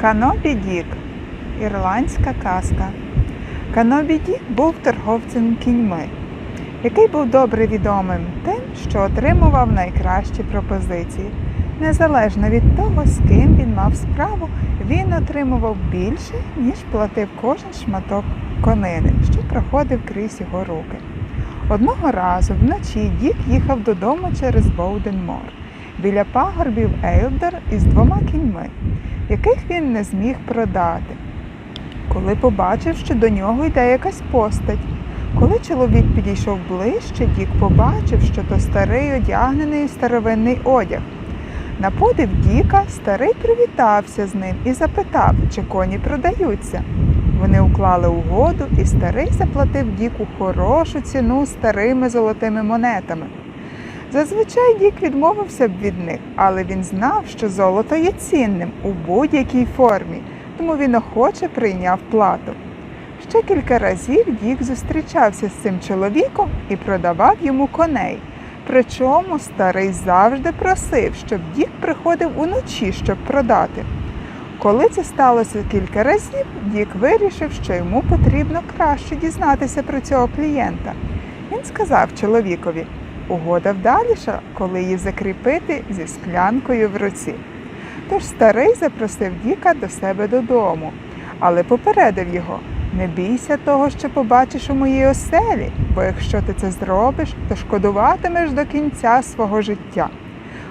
Канобі Дік ірландська казка. Канобі Дік був торговцем кіньми, який був добре відомим тим, що отримував найкращі пропозиції. Незалежно від того, з ким він мав справу, він отримував більше, ніж платив кожен шматок конини, що проходив крізь його руки. Одного разу вночі Дік їхав додому через Боуденмор біля пагорбів Ейлдер із двома кіньми, яких він не зміг продати. Коли побачив, що до нього йде якась постать. Коли чоловік підійшов ближче, Дік побачив, що то старий одягнений старовинний одяг. На подив Діка старий привітався з ним і запитав, чи коні продаються. Вони уклали угоду, і старий заплатив Діку хорошу ціну старими золотими монетами. Зазвичай Дік відмовився б від них, але він знав, що золото є цінним у будь-якій формі, тому він охоче прийняв плату. Ще кілька разів Дік зустрічався з цим чоловіком і продавав йому коней. Причому старий завжди просив, щоб Дік приходив уночі, щоб продати. Коли це сталося кілька разів, Дік вирішив, що йому потрібно краще дізнатися про цього клієнта. Він сказав чоловікові, угода вдаліша, коли її закріпити зі склянкою в руці. Тож старий запросив Діка до себе додому, але попередив його не бійся того, що побачиш у моїй оселі, бо якщо ти це зробиш, то шкодуватимеш до кінця свого життя.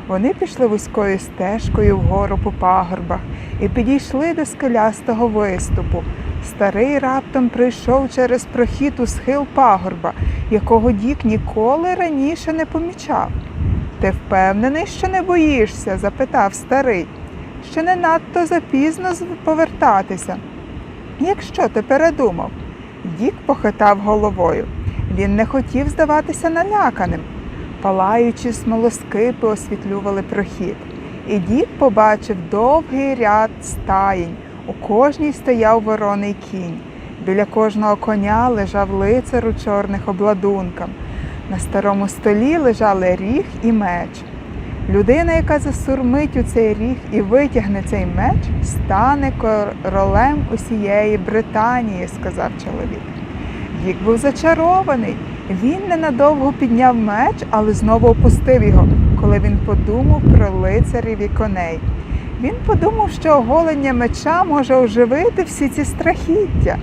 Вони пішли вузькою стежкою вгору по пагорбах і підійшли до скелястого виступу. Старий раптом прийшов через прохід у схил пагорба, якого Дік ніколи раніше не помічав. Ти впевнений, що не боїшся? запитав старий. Ще не надто запізно повертатися. Якщо ти передумав, Дік похитав головою. Він не хотів здаватися наляканим. Палаючі смолоскипи освітлювали прохід, і Дік побачив довгий ряд стаєнь. У кожній стояв вороний кінь. Біля кожного коня лежав лицар у чорних обладунках. На старому столі лежали ріг і меч. Людина, яка засурмить у цей ріг і витягне цей меч, стане королем усієї Британії, сказав чоловік. Дік був зачарований. Він ненадовго підняв меч, але знову опустив його, коли він подумав про лицарів і коней. Він подумав, що оголення меча може оживити всі ці страхіття.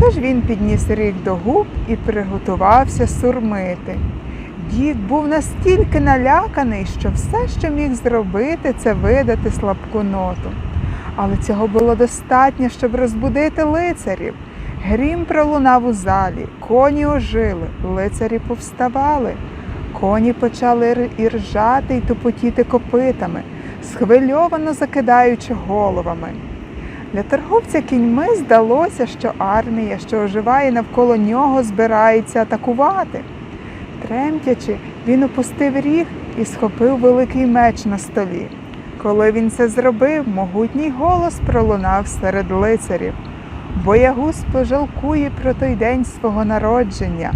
Тож він підніс ріг до губ і приготувався сурмити. Дік був настільки наляканий, що все, що міг зробити, це видати слабку ноту. Але цього було достатньо, щоб розбудити лицарів. Грім пролунав у залі, коні ожили, лицарі повставали. Коні почали і ржати й тупотіти копитами, схвильовано закидаючи головами. Для торговця кіньми здалося, що армія, що оживає навколо нього, збирається атакувати. Тремтячи, він опустив ріг і схопив великий меч на столі. Коли він це зробив, могутній голос пролунав серед лицарів. Боягуз пожалкує про той день свого народження,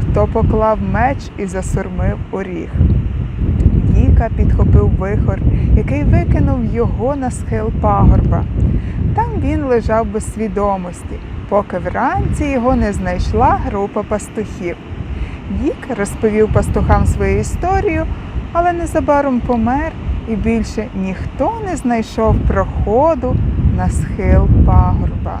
хто поклав меч і засурмив у ріг. Діка підхопив вихор, який викинув його на схил пагорба. Там він лежав без свідомості, поки вранці його не знайшла група пастухів. Дік розповів пастухам свою історію, але незабаром помер, і більше ніхто не знайшов проходу на схил пагорба.